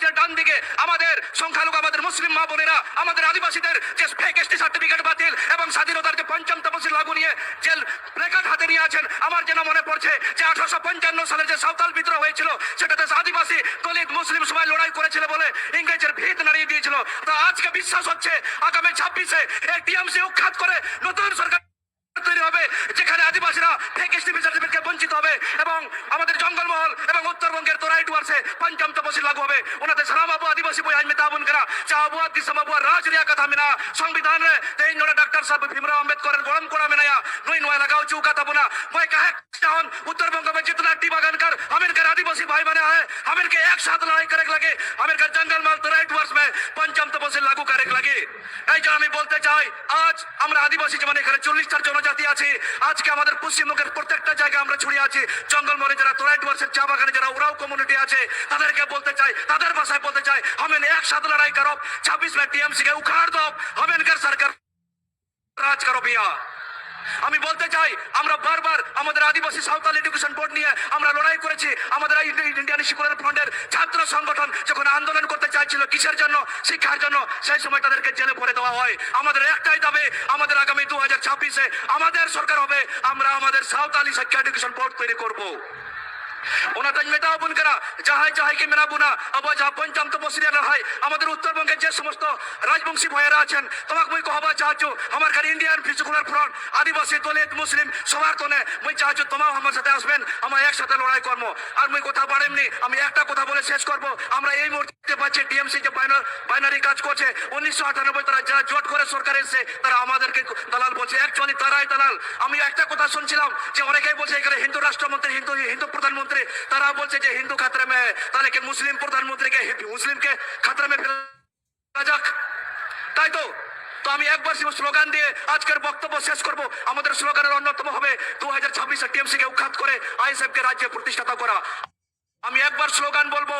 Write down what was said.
মঞ্চের ডান দিকে আমাদের সংখ্যালঘু, আমাদের মুসলিম মা বোনেরা, আমাদের আদিবাসীদের যে ফেক এসটি সার্টিফিকেট বাতিল এবং স্বাধীনতার যে পঞ্চম তপশিল লাগু নিয়ে যে প্লেকার্ড হাতে নিয়ে আছেন, আমার যেন মনে পড়ছে যে আঠারোশো পঞ্চান্ন সালে যে সাঁওতাল বিদ্রোহ হয়েছিল, সেটাতে আদিবাসী দলিত মুসলিম সবাই লড়াই করেছিল বলে ইংরেজের ভিত নাড়িয়ে দিয়েছিল। তো আজকে বিশ্বাস হচ্ছে, আগামী ছাব্বিশে এই টিএমসি উৎখাত করে নতুন সরকার তৈরি হবে, যেখানে আদিবাসীরা ফেক এসটিভি সার্টিফিকেট বঞ্চিত হবে এবং উত্তরবঙ্গের তোরাই ডুয়ার্সে পঞ্চম তপশিল লাগু হবে। ওনাতে সারাবাবু আদিবাসী বই আজ মেতাবন করা। চাহাবুয়া দিশাবাবু রাজ রিয়া কথা মেনা। সংবিধান রে তেইন জোড়া ডাক্তার সাহেব ভীমরাও আম্বেদকরের গোলাম কোড়া মেনায়া নই নয় লাগাও চুকা তাবনা মই কাহে চাহন, উত্তরবঙ্গ মে জিতনা টিবা हमें के एक साथ लड़ाई करे लगे हमें कर जंगल में राइट वर्ष में पंचम तपसिल लागू करे लगे এই যে আমি বলতে চাই আজ আমরা আদিবাসী যেমন এখানে চল্লিশটার জনজাতি আছে আজকে আমাদের পশ্চিমবঙ্গের প্রত্যেকটা জায়গায় আমরা ছড়িয়ে আছি জঙ্গল মরে যারা তোরাইট ওয়ার্সের চা বাগানে যারা ওরাও কমিউনিটি আছে তাদেরকে বলতে চাই তাদের ভাষায় বলতে চাই हमें एक साथ लड़ाई करो छब्बीस में टीएमसी के उखाड़ दो हमें कर सरकार রাজ করো ভিয়া আমি বলতে চাই আমরা বারবার আমাদের আদিবাসী সাঁওতাল এডুকেশন বোর্ড নিয়ে আমরা লড়াই করেছি। আমাদের এই ইন্ডিয়ান স্কুলের ফ্রন্টের ছাত্র সংগঠন যখন আন্দোলন করতে চাইছিল কিসের জন্য? শিক্ষার জন্য। সেই সময় তাদেরকে জেলে ভরে দেওয়া হয়। আমাদের একটাই দাবি, আমাদের আগামী দু হাজার ছাব্বিশে আমাদের সরকার হবে। আমরা আমাদের সাঁওতালি শিক্ষা এডুকেশন বোর্ড তৈরি করব। ওনা তাজ মেটা বুন করা? যাহাই যাহাইকে মেনা বুনা, আবার যা পঞ্চম তপসিলিয়া হয়, আমাদের উত্তরবঙ্গের যে সমস্ত রাজবংশী ভাইয়েরা আছেন, তোমাকে মুই কহবা চাচ্ছু আমার খালি ইন্ডিয়ান ফিজিকুলার ফ্রন্ট আদিবাসী দলিত মুসলিম সবার তনে মুই চাচ্ছু তোমাও আমার সাথে আসবেন আমরা একসাথে লড়াই করব আর মুই কথা বাড়েমনি আমি একটা কথা বলে শেষ করব। আমরা এই মুহূর্তে পাচ্ছি টিএমসি যে বাইনারি কাজ করছে, উনিশশো আটানব্বই তারা যারা জোট করে সরকার এসছে, তারা আমাদেরকে দালাল বলছে। অ্যাকচুয়ালি তারাই দালাল। আমি একটা কথা শুনছিলাম যে অনেকেই বলছে এখানে হিন্দু রাষ্ট্রমন্ত্রী, হিন্দু হিন্দু প্রধানমন্ত্রী তারা বলছে যে হিন্দু খাতরে মে তাহলে কি মুসলিম প্রধানমন্ত্রীকে মুসলিমকে খাতরে মে ফেলা যাক? তাই তো? তো আমি একবার শুধু স্লোগান দিয়ে আজকের বক্তব্য শেষ করব। আমাদের স্লোগানের অন্যতম হবে দু হাজার ছাব্বিশে টিএমসি কে উৎখাত করে আইএসএফ কে রাজ্যে প্রতিষ্ঠাতা করা। আমি একবার স্লোগান বলব